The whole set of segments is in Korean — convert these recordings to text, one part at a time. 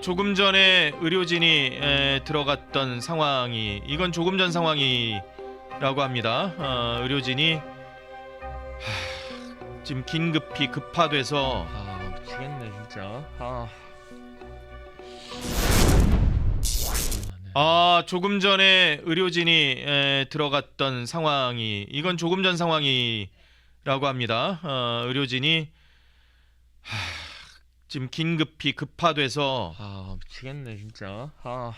조금 전에 의료진이 에, 들어갔던 상황이 이건 조금 전 상황이라고 합니다. 어, 의료진이 하, 지금 긴급히 급파돼서 아 미치겠네 진짜. 아. 아 조금 전에 의료진이 에, 들어갔던 상황이 이건 조금 전 상황이라고 합니다. 어, 의료진이 하, 지금 긴급히 급파돼서 아 미치겠네 진짜. 아.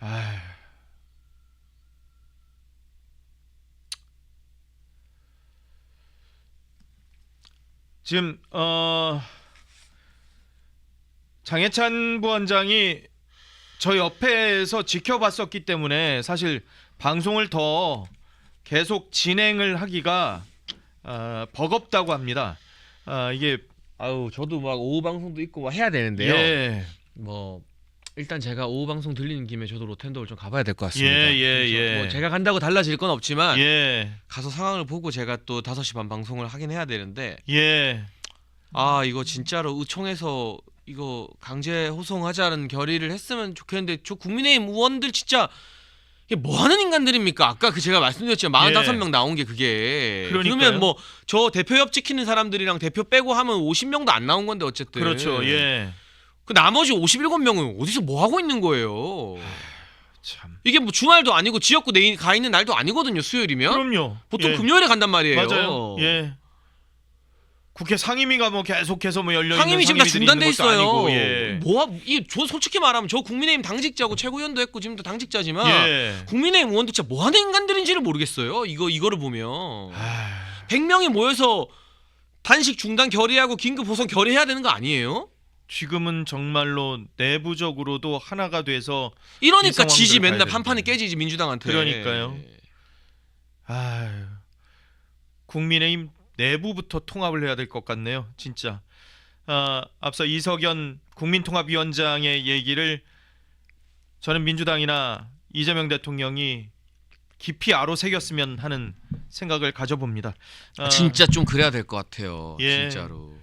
아휴. 지금 어 장해찬 부원장이 저 옆에서 지켜봤었기 때문에 사실 방송을 더 계속 진행을 하기가 어, 버겁다고 합니다. 아 이게 아유 저도 막 오후 방송도 있고 막 해야 되는데요. 예, 뭐 일단 제가 오후 방송 들리는 김에 저도 로텐더를 좀 가봐야 될 것 같습니다. 예, 예, 예. 뭐 제가 간다고 달라질 건 없지만 예, 가서 상황을 보고 제가 또 5시 반 방송을 하긴 해야 되는데 예, 아 이거 진짜로 의총에서 이거 강제 호송하자는 결의를 했으면 좋겠는데 저 국민의힘 의원들 진짜 이게 뭐 하는 인간들입니까? 아까 그 제가 말씀드렸지만 45명 나온 게 그게 예. 그러니까요. 그러면 뭐 저 대표협 지키는 사람들이랑 대표 빼고 하면 50명도 안 나온 건데 어쨌든 그렇죠, 예, 그 나머지 57명은 어디서 뭐 하고 있는 거예요? 참. 이게 뭐 주말도 아니고 지역구 내가 있는 날도 아니거든요. 수요일이면 그럼요. 보통 예. 금요일에 간단 말이에요. 맞아요. 예. 국회 상임위가 뭐 계속해서 뭐 열려 상임위 지금 다 중단돼 있어요. 아니고, 예. 뭐야? 이저 솔직히 말하면 저 국민의힘 당직자고 최고위원도 했고 지금도 당직자지만 예. 국민의힘 의원도 진짜 뭐 하는 인간들인지를 모르겠어요. 이거 이거를 보면 아, 100명이 모여서 단식 중단 결의하고 긴급 호송 결의해야 되는 거 아니에요? 지금은 정말로 내부적으로도 하나가 돼서 이 이러니까 지지 맨날. 판판이 깨지지 민주당한테. 그러니까요. 아유, 국민의힘 내부부터 통합을 해야 될 것 같네요. 진짜. 아, 앞서 이석연 국민통합위원장의 얘기를 저는 민주당이나 이재명 대통령이 깊이 아로새겼으면 하는 생각을 가져봅니다. 아, 진짜 좀 그래야 될 것 같아요. 예. 진짜로.